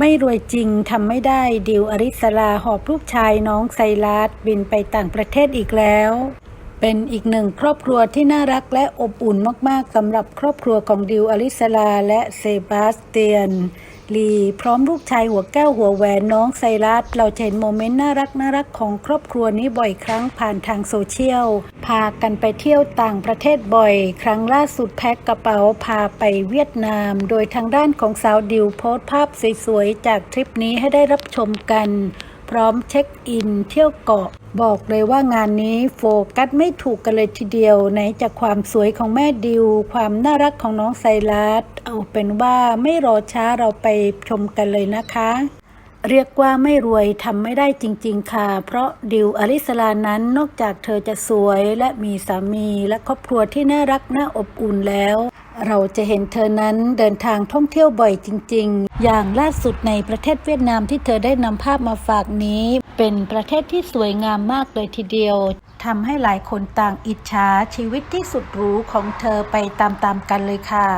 ไม่รวยจริงทำไม่ได้ดิวอริสลาหอบลูกชายน้องไซรัสบินไปต่างประเทศอีกแล้ว เป็นอีกหนึ่งครอบครัวที่น่ารักและอบอุ่นมากๆสำหรับครอบครัวของดิวอริสลาและเซบาสเตียน ลีพร้อมลูกชายหัวแก้วหัวแหวนน้องไซรัสเราเห็นโมเมนต์น่ารักน่ารักของครอบครัวนี้บ่อยครั้งผ่านทางโซเชียล พากันไปเที่ยวต่างประเทศบ่อย ครั้งล่าสุดแพ็คกระเป๋าพาไปเวียดนาม โดยทางด้านของสาวดิวโพสต์ภาพสวยๆจากทริปนี้ให้ได้รับชมกัน พร้อมเช็คอิน เที่ยวเกาะ บอกเลยว่างานนี้โฟกัสไม่ถูกกันเลยทีเดียวไหนจากความสวยของแม่ดิว ความน่ารักของน้องไซรัสเอาเป็นว่าไม่รอช้าเราไปชมกันเลยนะคะเรียกว่าไม่รวยทำไม่ได้จริง ๆ ค่ะ เพราะดิวอลิสลานั้นนอกจากเธอจะสวยและมีสามีและครอบครัวที่น่ารักน่าอบอุ่นแล้ว เราจะเห็นเธอนั้นเดินทางท่องเที่ยวบ่อยจริง ๆ อย่างล่าสุดในประเทศเวียดนามที่เธอได้นำภาพมาฝากนี้ เป็นประเทศที่สวยงามมากเลยทีเดียวทำให้หลายคนต่างอิจฉาชีวิตที่สุดหรูของเธอไปตามๆกันเลยค่ะ